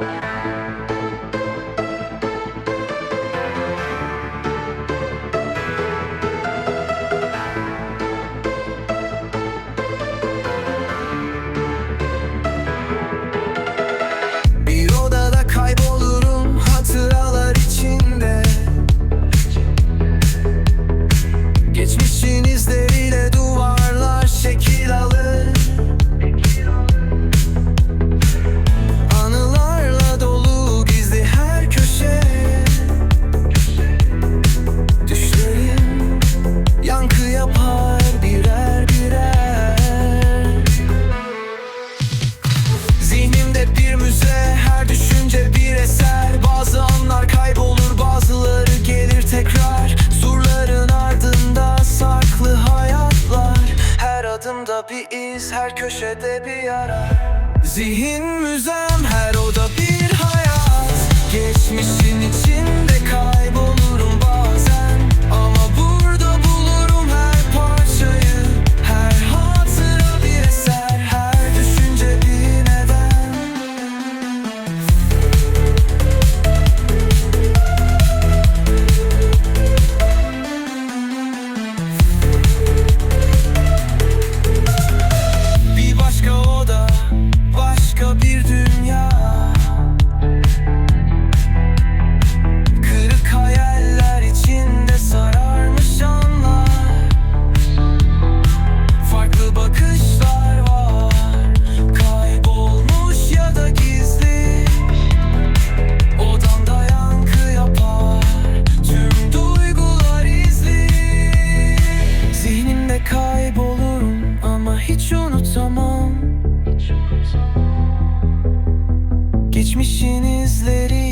Bye. Bir iz her köşede bir yara Zihin müzem her oda bir hayat. Geçmiş is denizleri